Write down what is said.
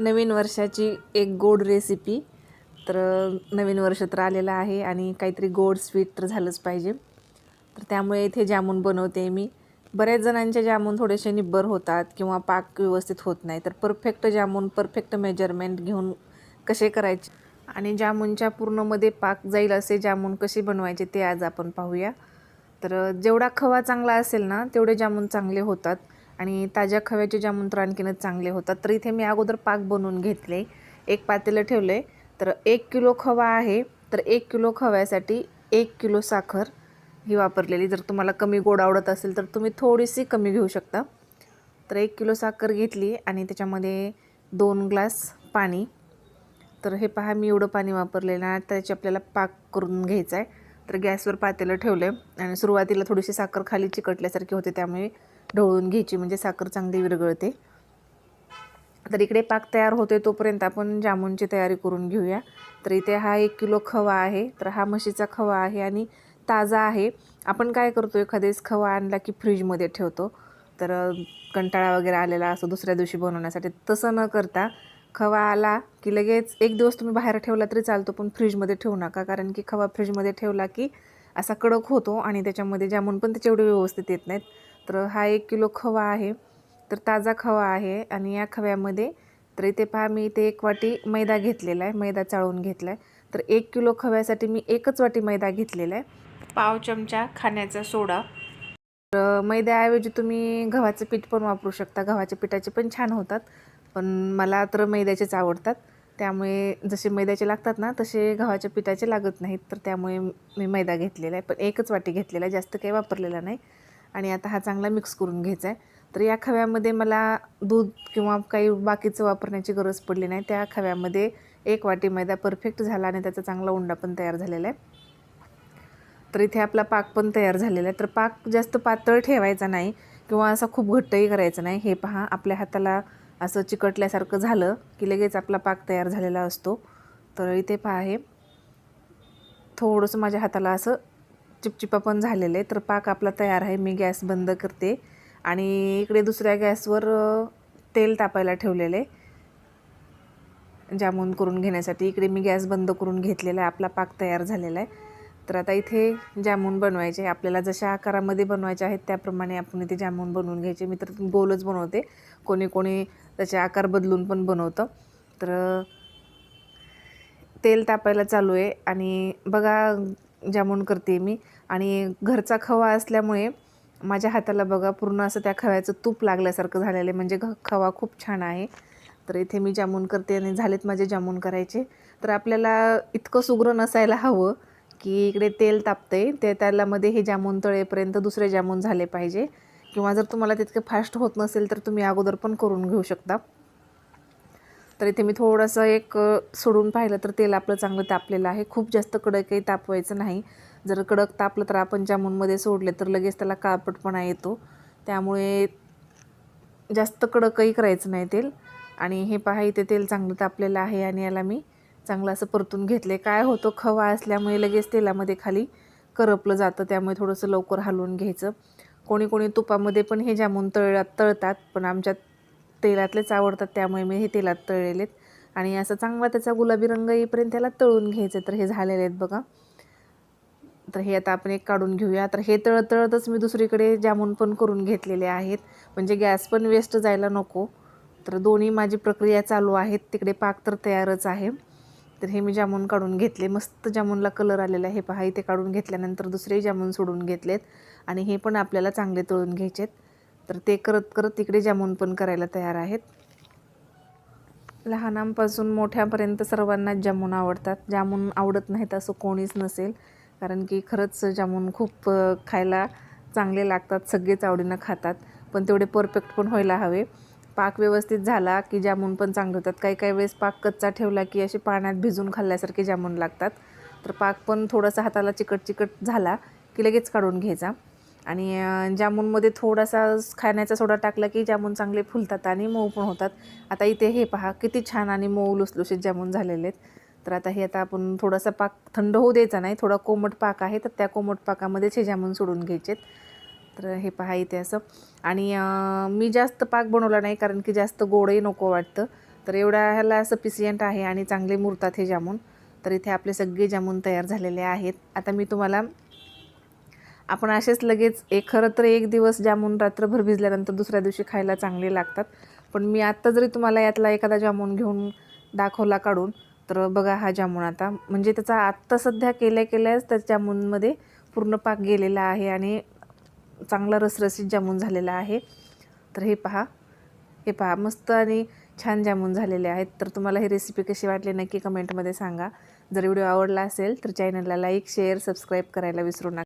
नवीन वर्षाची एक गोड रेसिपी तर नवीन वर्ष तर आलेलं आहे आणि काहीतरी गोड स्वीट तर झालंच पाहिजे. तर त्यामुळे इथे जामून बनवते मी. बऱ्याच जणांचे जामून थोडेसे निब्बर होतात किंवा पाक व्यवस्थित होत नाही. तर परफेक्ट जामून परफेक्ट मेजरमेंट घेऊन कसे करायचे? आणि जामूनच्या पूर्णमध्ये पाक जाईल असे जामून कसे बनवायचे ते आज आपण पाहूया. तर जेवढा खवा चांगला असेल ना तेवढे जामून चांगले होतात. आणि ताज्या खव्याचे जामून तर आणखीनच चांगले होतात तर इथे मी अगोदर पाक बनवून घेतले. एक पातेलं ठेवले. तर एक किलो खवा आहे तर एक किलो खव्यासाठी एक किलो साखर ही वापरलेली. जर तुम्हाला कमी गोड आवडत असेल तर तुम्ही थोडीशी कमी घेऊ शकता. तर एक किलो साखर घेतली आणि त्याच्यामध्ये दोन ग्लास पाणी. तर हे पहा मी एवढं पाणी वापरलेलं आहे. त्याची आपल्याला पाक करून घ्यायचा आहे तर गॅसवर पातेलं ठेवलं आहे आणि सुरुवातीला थोडीशी साखर खाली चिकटल्यासारखी होते त्यामुळे ढवळून घ्यायची म्हणजे साखर चांगली विरघळते. तर इकडे पाक तयार होते तोपर्यंत आपण जामुनची तयारी करून घेऊया. तर इथे हा एक किलो खवा आहे तर हा म्हशीचा खवा आहे आणि ताजा आहे. आपण काय करतो एखादेच खवा आणला की फ्रीजमध्ये ठेवतो. तर कंटाळा वगैरे आलेला असतो दुसऱ्या दिवशी बनवण्यासाठी. तसं न करता खवा आला की लगेच एक दिवस तुम्ही बाहेर ठेवला तरी चालतो पण फ्रीजमध्ये ठेवू नका. कारण की खवा फ्रीजमध्ये ठेवला की असा कडक होतो आणि त्याच्यामध्ये जामून पण त्याचे एवढे व्यवस्थित येत नाहीत. तर हा एक किलो खवा आहे. तर ताजा खवा आहे आणि या खव्यामध्ये तर इथे पहा मी इथे एक वाटी मैदा घेतलेला आहे मैदा चाळून घेतला आहे तर एक किलो खव्यासाठी मी एकच वाटी मैदा घेतलेला आहे. पाव चमचा खाण्याचा सोडा. तर मैद्याऐवजी तुम्ही गव्हाचं पीठ पण वापरू शकता. गव्हाच्या पिठाचे पण छान होतात पण मला तर मैद्याचेच आवडतात. त्यामुळे जसे मैद्याचे लागतात ना तसे गव्हाच्या पिठाचे लागत नाहीत. तर त्यामुळे मी मैदा घेतलेला आहे पण एकच वाटी घेतलेला आहे. जास्त काही वापरलेला नाही. आणि आता हा चांगला मिक्स करून घ्यायचा आहे तर या खव्यामध्ये मला दूध किंवा काही बाकीचं वापरण्याची गरज पडली नाही. त्या खव्यामध्ये एक वाटी मैदा परफेक्ट झाला आणि त्याचा चांगला उंडा पण तयार झालेला आहे तर इथे आपला पाक पण तयार झालेला आहे. तर पाक जास्त पातळ ठेवायचा नाही किंवा असा खूप घट्टही करायचा नाही. हे पहा आपल्या हाताला असं चिकटल्यासारखं झालं की लगेच आपला पाक तयार झालेला असतो. तर इथे पहा हे थोडंसं माझ्या हाताला असं चिपचिपा पण झालेलं आहे तर पाक आपला तयार आहे. मी गॅस बंद करते. आणि इकडे दुसऱ्या गॅसवर तेल तापायला ठेवलेले. जामून करून घेण्यासाठी. इकडे मी गॅस बंद करून घेतलेला आहे. आपला पाक तयार झालेला आहे. तर आता इथे जामून बनवायचे. आपल्याला जशा आकारामध्ये बनवायचे आहेत त्याप्रमाणे आपण इथे जामून बनवून घ्यायचे. मी तर गोलच बनवते. कोणी कोणी त्याचे आकार बदलून पण बनवतं. तर तेल तापायला चालू आहे. आणि बघा जामून करते मी. आणि घरचा खवा असल्यामुळे माझ्या हाताला बघा पूर्ण असं त्या खव्याचं तूप लागल्यासारखं झालेलं आहे. म्हणजे घ खवा खूप छान आहे. तर इथे मी जामून करते आणि झालेत माझे जामून करायचे. तर आपल्याला इतकं सुग्र नसायला हवं की इकडे तेल तापते ते त्यालामध्ये हे जामून तळेपर्यंत दुसरे जामून झाले पाहिजे. किंवा जर तुम्हाला तितकं फास्ट होत नसेल तर तुम्ही अगोदर पण करून घेऊ शकता. तर इथे मी थोडंसं एक सोडून पाहिलं तर तेल आपलं चांगलं तापलेलं आहे. खूप जास्त कडकही तापवायचं नाही. जर कडक तापलं तर आपण जामूनमध्ये सोडले तर लगेच त्याला काळपटपणा येतो. त्यामुळे जास्त कडकही करायचं नाही तेल. आणि हे पहा इथे तेल चांगलं तापलेलं आहे आणि याला मी चांगलं असं परतून घेतले काय होतं खवा असल्यामुळे लगेच तेलामध्ये खाली करपलं जातं. त्यामुळे थोडंसं लवकर हलवून घ्यायचं. कोणी कोणी तुपामध्ये पण हे जामून तळ तळतात पण आमच्यात तेलातलेच आवडतात त्यामुळे मी हे तेलात तळलेलेत. आणि असं चांगला त्याचा गुलाबी रंग येईपर्यंत त्याला तळून घ्यायचं तर हे झालेले आहेत बघा. तर हे आता आपण एक काढून घेऊया. तर हे तळतळतच मी दुसरीकडे जामून पण करून घेतलेले आहेत. म्हणजे गॅस पण वेस्ट जायला नको. तर दोन्ही माझी प्रक्रिया चालू आहेत. तिकडे पाक तर तयारच आहे. तर हे मी जामून काढून घेतले. मस्त जामूनला कलर आलेला आहे. हे पहा इथे काढून घेतल्यानंतर दुसरेही जामून सोडून घेतलेत. आणि हे पण आपल्याला चांगले तळून घ्यायचेत. तर ते करत करत तिकडे जामून पण करायला तयार आहेत. लहानांपासून मोठ्यापर्यंत सर्वांनाच जामून आवडतात. जामून आवडत नाहीत असं कोणीच नसेल. कारण की खरंच जामून खूप खायला चांगले लागतात. सगळेच आवडीनं खातात. पण तेवढे परफेक्ट पण व्हायला हवे. पाक व्यवस्थित झाला की जामून पण चांगले होतात. काही काही वेळेस पाक कच्चा ठेवला की असे पाण्यात भिजून खाल्ल्यासारखे जामून लागतात. तर पाक पण थोडासा हाताला चिकट चिकट झाला की लगेच काढून घ्यायचा. आणि जामूनमध्ये थोडासा खाण्याचा सोडा टाकला की जामून चांगले फुलतात आणि मऊ पण होतात. आता इथे हे पहा किती छान आणि मऊ लुसलुशीत जामून झालेले आहेत. तर आता हे आता आपण थोडासा पाक थंड होऊ द्यायचा नाही थोडा कोमट पाक आहे तर त्या कोमट पाकामध्येच हे जामून सोडून घ्यायचेत. तर हे पहा इथे असं. आणि मी जास्त पाक बनवला नाही कारण की जास्त गोडही नको वाटतं. तर एवढा ह्याला सफिशियंट आहे आणि चांगले मुरतात हे जामून. तर इथे आपले सगळे जामून तयार झालेले आहेत. आता मी तुम्हाला आपण असेच लगेच एक खरं तर एक दिवस जामून रात्रभर भिजल्यानंतर दुसऱ्या दिवशी खायला चांगले लागतात. पण मी आत्ता जरी तुम्हाला यातला एखादा जामून घेऊन दाखवला काढून तर बघा हा जामून आता. म्हणजे त्याचा आत्ता सध्या केल्या केल्याच त्या जामूनमध्ये पूर्ण पाक गेलेला आहे आणि चांगला रसरसीत जामून झालेला आहे. तर हे पहा. हे पहा मस्त आणि छान जामून झालेले आहेत. तर तुम्हाला ही रेसिपी कशी वाटली नक्की कमेंटमध्ये सांगा. जर व्हिडिओ आवडला असेल तर चॅनलला लाईक शेअर सबस्क्राईब करायला विसरू नका.